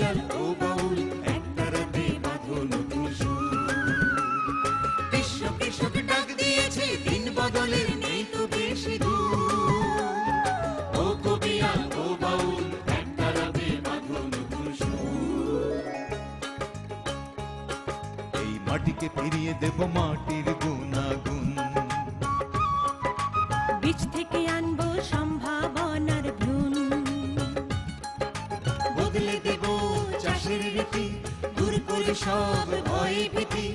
কবিয়াল ও বাউল একটা রাতে বাঁধো নতুন সুর বিশ্ব কৃষক ডাক দিয়েছে দিন বদলের নেই তো বেশি দূর। ও কবিয়াল ও বাউল একটা রাতে বাঁধো নতুন সুর এই মাটিকে ফিরিয়ে দেব মাটির গুণাগুণ। বীজ থেকে আনব সম্ভাবনার ভ্রূণ বদলে সব ভয় ভীতি।